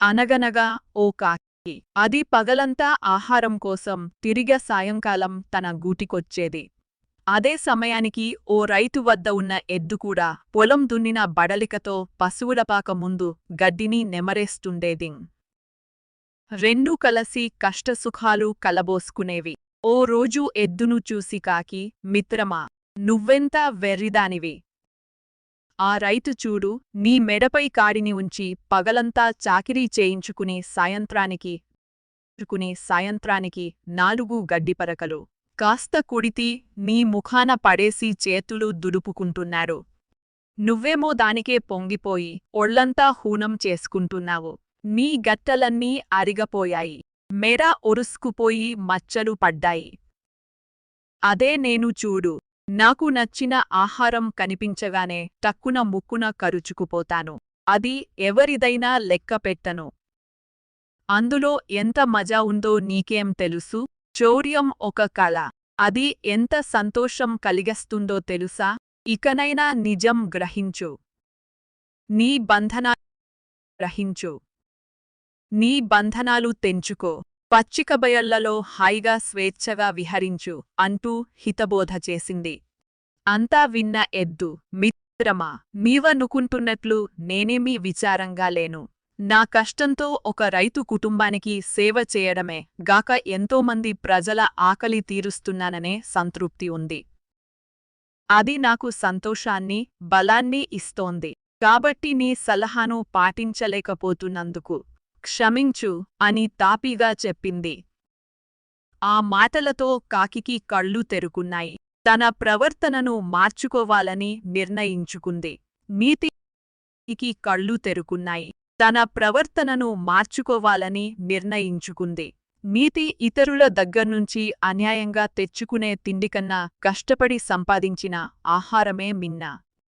అనగనగా ఓ కాకి అది పగలంతా ఆహారం కోసం తిరిగ సాయంకాలం తన గూటికొచ్చేది. అదే సమయానికి ఓ రైతు వద్ద ఉన్న ఎద్దు కూడా పొలం దున్నిన బడలికతో పశువులపాక ముందు గడ్డిని నెమరేస్తుండేది. రెండూ కలసి కష్టసుఖాలు కలబోసుకునేవి. ఓ రోజు ఎద్దును చూసి కాకి మిత్రమా నువ్వెంత వెర్రిదానివి? ఆ రైతు చూడు నీ మెడపై కాడిని ఉంచి పగలంతా చాకిరీ చేయించుకుని సాయంత్రానికి చుకుని సాయంత్రానికి నాలుగు గడ్డిపరకలు కాస్త కుడితి నీ ముఖాన పడేసి చేతులు దుడుపుకుంటున్నారు. నువ్వేమో దానికే పొంగిపోయి ఒళ్ళంతా హూనం చేసుకుంటున్నావు. నీ గట్టలన్నీ అరిగపోయాయి. మెడ ఒరుసుకుపోయి మచ్చలు పడ్డాయి. అదే నేను చూడు నాకు నచ్చిన ఆహారం కనిపించగానే టక్కున ముక్కున కరుచుకుపోతాను. అది ఎవరిదైనా లెక్కపెట్టను అందులో ఎంత మజా ఉందో నీకేం తెలుసు? చౌర్యం ఒక కళ. అది ఎంత సంతోషం కలిగస్తుందో తెలుసా? ఇకనైనా నిజం గ్రహించు. నీ బంధనా గ్రహించు. నీ బంధనాలు తెంచుకో. పచ్చికబయళ్ళలో హాయిగా స్వేచ్ఛగా విహరించు అంటూ హితబోధ చేసింది. అంతా విన్న ఎద్దు మిత్రమా మీవనుకుంటున్నట్లు నేనేమీ విచారంగా లేను. నా కష్టంతో ఒక రైతు కుటుంబానికి సేవ చేయడమే గాక ఎంతోమంది ప్రజల ఆకలి తీరుస్తున్నాననే సంతృప్తి ఉంది. అది నాకు సంతోషాన్ని బలాన్ని ఇస్తోంది. కాబట్టి నీ సలహాను పాటించలేకపోతున్నందుకు క్షమించు అని తాపీగా చెప్పింది. ఆ మాటలతో కాకికి కళ్ళు తెరుకున్నాయి. తన ప్రవర్తనను మార్చుకోవాలని నిర్ణయించుకుంది. నీతికి కళ్ళు తెరుకున్నాయి. తన ప్రవర్తనను మార్చుకోవాలని నిర్ణయించుకుంది. నీతి ఇతరుల దగ్గర్నుంచి అన్యాయంగా తెచ్చుకునే తిండికన్నా కష్టపడి సంపాదించిన ఆహారమే మిన్నా.